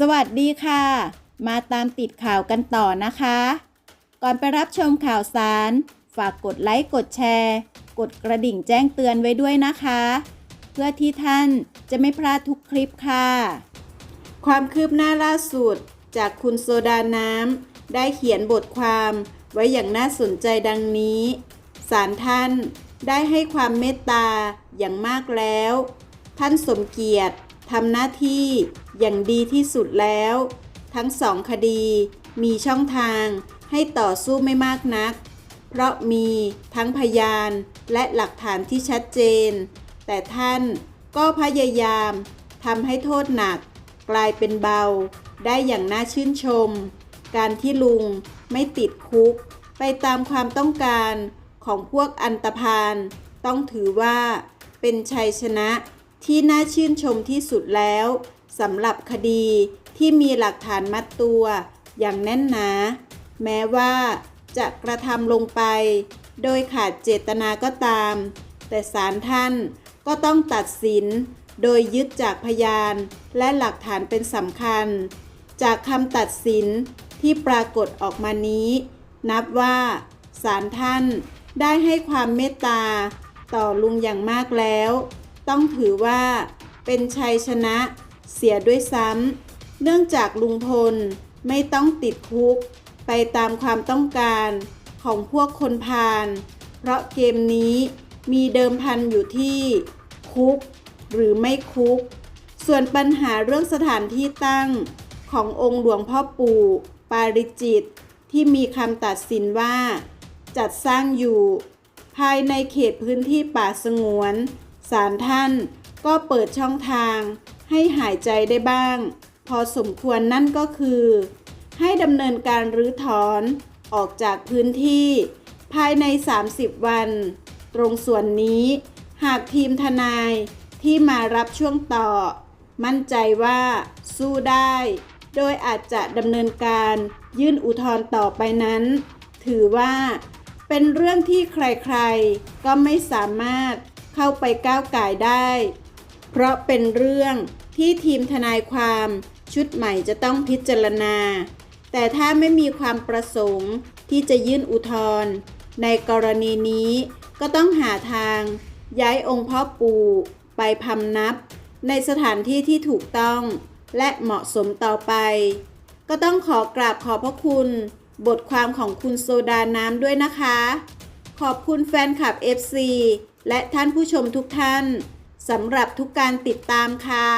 สวัสดีค่ะ มาตามติดข่าวกันต่อนะคะ ก่อนไปรับชมข่าวสาร ฝากกดไลค์กดแชร์ กดกระดิ่งแจ้งเตือนไว้ด้วยนะคะ เพื่อที่ท่านจะไม่พลาดทุกคลิปค่ะ ความคืบหน้าล่าสุด จากคุณโซดาน้ำได้เขียนบทความไว้อย่างน่าสนใจดังนี้ศาลท่านได้ให้ความเมตตาอย่างมากแล้ว ท่านสมเกียรติ ทำหน้าที่อย่างดีที่สุดแล้ว ทั้งสองคดีมีช่องทางให้ต่อสู้ไม่มากนัก เพราะมีทั้งพยานและหลักฐานที่ชัดเจน แต่ท่านก็พยายามทำให้โทษหนัก กลายเป็นเบา ได้อย่างน่าชื่นชม การที่ลุงไม่ติดคุก ไปตามความต้องการของพวกอันตพาลต้องถือว่าเป็นชัยชนะ ที่น่าชื่นชมที่สุดแล้วสำหรับคดีที่มีหลักฐานมัดตัวอย่างแน่นหนา แม้ว่าจะกระทำลงไป โดยขาดเจตนาก็ตาม แต่ศาลท่านก็ต้องตัดสิน โดยยึดจากพยานและหลักฐานเป็นสำคัญ จากคำตัดสินที่ปรากฏออกมานี้ นับว่าศาลท่านได้ให้ความเมตตาต่อลุงอย่างมากแล้ว ต้องถือว่าเป็นชัยชนะเสียด้วยซ้ำ เนื่องจากลุงพลไม่ต้องติดคุก ไปตามความต้องการของพวกคนพาลเพราะเกมนี้มีเดิมพันอยู่ที่คุกหรือไม่คุก ส่วนปัญหาเรื่องสถานที่ตั้งขององค์หลวงพ่อปู่ปาริจิต ที่มีคำตัดสินว่า จัดสร้างอยู่ ภายในเขตพื้นที่ป่าสงวน ศาลท่านก็เปิดช่องทางให้หายใจได้บ้าง พอสมควรนั่นก็คือ ให้ดำเนินการรื้อถอนออกจากพื้นที่ ภายใน 30 วัน ตรงส่วนนี้หากทีมทนายที่มารับช่วงต่อ มั่นใจว่าสู้ได้ โดยอาจจะดำเนินการยื่นอุทธรณ์ต่อไปนั้น ถือว่าเป็นเรื่องที่ใครๆ ก็ไม่สามารถ เข้าไปก้าวไก่ได้ เพราะเป็นเรื่องที่ทีมทนายความชุดใหม่จะต้องพิจารณา แต่ถ้าไม่มีความประสงค์ที่จะยื่นอุทธรณ์ในกรณีนี้ก็ต้องหาทางย้ายองค์พ่อปู่ไปพำนับ ในสถานที่ที่ถูกต้องและเหมาะสมต่อไป ก็ต้องขอกราบขอบพระคุณ บทความของคุณโซดาน้ำด้วยนะคะ ขอบคุณแฟนคลับ FC และท่านผู้ชมทุกท่านสำหรับทุกการติดตามค่ะ